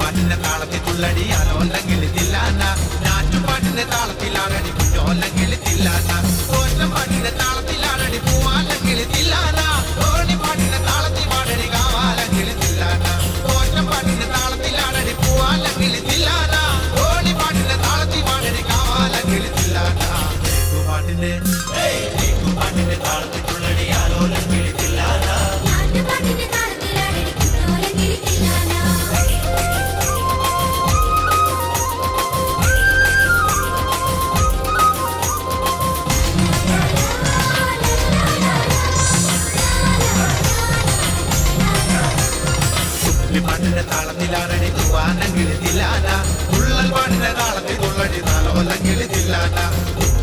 പാട്ടിന്റെ താളത്തിൽ തുള്ളടി അതോല്ലെങ്കിൽ ഇതില്ല നാറ്റും പാട്ടിന്റെ താളത്തിലാണടി കുറ്റോല്ലെങ്കിൽ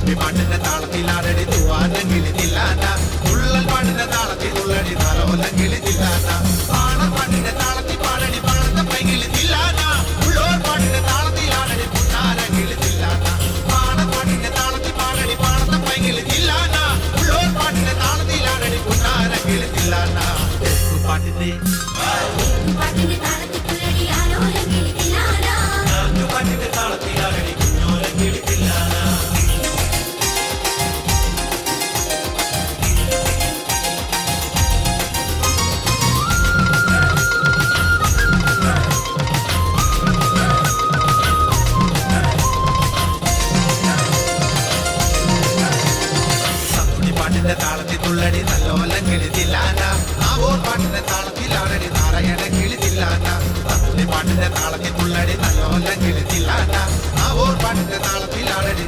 കുപ്പി താളത്തിൽ ആരടി തൂവാനെങ്കിലി തില്ലാന ഉള്ളൽ താളത്തിൽ ഉള്ളടി തലോലെങ്കിലി തില്ലാന പാണം താളത്തിൽ പാടടി പണത്തെ ഉള്ളോർ പാട്ടിന്റെ താളത്തിൽ ആരടി പുന്നാരെങ്കിലി തില്ലാന താളത്തിൽ പാടടി പണത്തെ ഉള്ളോർ പാട്ടിന്റെ താളത്തിൽ ആരടി പുന്നാരെങ്കിലി തില്ലാന പാട്ടിന്റെ താളത്തിൽ ഉള്ളടി നല്ലോല ചെലുത്തില്ലാണ്ട ആ ഓർ പാട്ടിന്റെ താളത്തിൽ ആളടി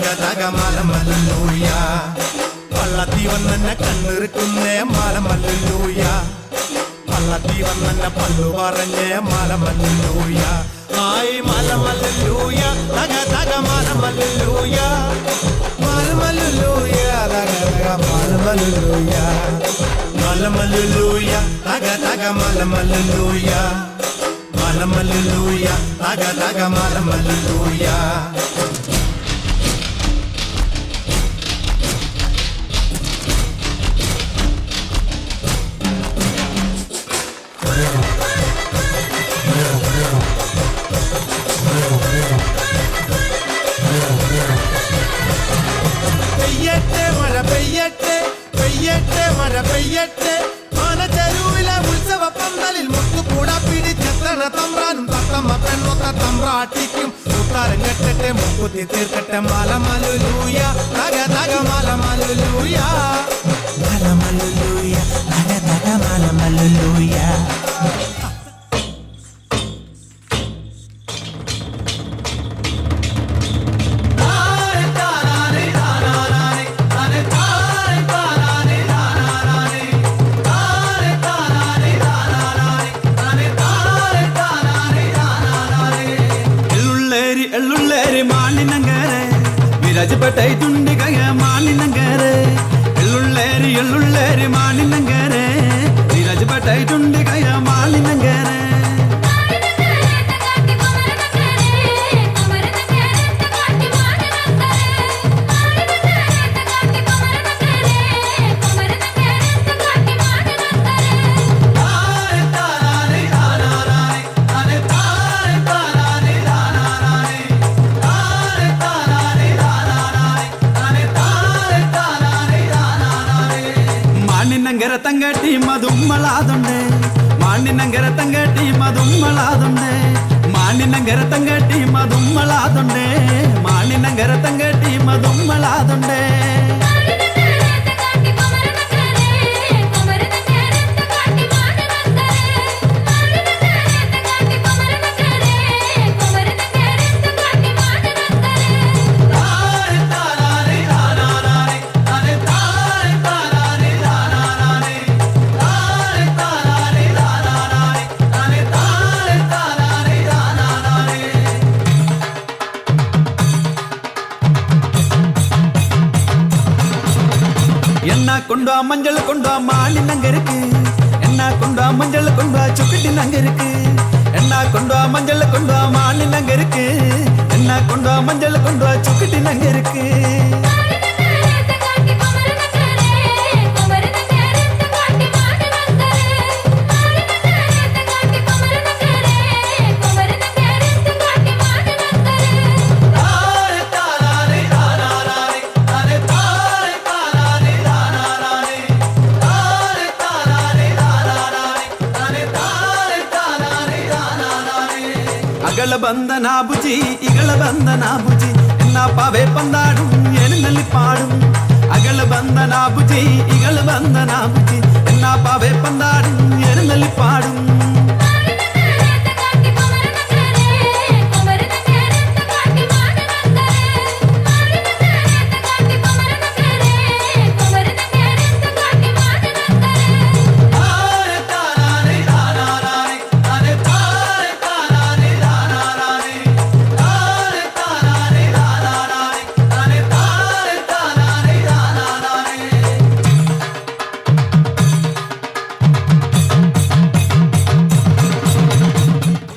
മലമല്ലൂയ പള്ളത്തി വന്നെന്നെ കണ്ണിറുക്കുന്നേ മലമല്ലൂയ. പള്ളത്തി വന്നെ പല്ലു പറഞ്ഞേ മലമല്ലൂയ. ആയി മലമല്ലൂയ തക തക മലമല്ലൂയ മലമല്ലൂയ തക തക മലമല്ലൂയ മലമല്ലൂയ തക തക മലമല്ലൂയ മലമല്ലൂയ തക തക മലമല്ലൂയ തമ്പ്രാട്ടിക്കും കൂട്ടാരം കെട്ടട്ടെ മുക്കുത്തി തീർക്കട്ടെ മലമലുലൂയ തക തക മലമലുലൂയ മലമലുലൂയ തക തക മലമലുലൂയ രാജപേട്ട തുണ്ടികയ മാലിനങ്കര് എള്ളുള്ളേര് എള്ളുള്ളേര് മാലിനങ്കര് രാജപേട്ട തുണ്ടികയ മാലിനങ്കര് തങ്കട്ടി മതുമ്മളാതുണ്ട് മാണിനങ്കര തങ്കട്ടി മതുമ്മളാതുണ്ട് മാണിനങ്കര തങ്കട്ടി മതുമ്മളാതുണ്ട് മാണിനങ്കര തങ്കട്ടി മതുമ്മളാതുണ്ട് கொண்டா மஞ்சள் கொண்டா மாலி நங்க இருக்கு என்ன கொண்டா மஞ்சள் கொண்டா சுக்கட்டி நங்க இருக்கு என்ன கொண்டா மஞ்சள் கொண்டா மாலி நங்க இருக்கு என்ன கொண்டா மஞ்சள் கொண்டா சுக்கட்டி நங்க இருக்கு ಅಗಳ ಬಂದ ನಾಬುಜಿ ಇಗಳ ಬಂದ ನಾಬುಜಿ ಎನ್ನ ಪಾವೆ ಪಂದಾಡುಂ ಎಣ್ಣಲ್ಲಿ ಪಾಡುಂ ಅಗಳ ಬಂದ ನಾಬುಜಿ ಇಗಳ ಬಂದ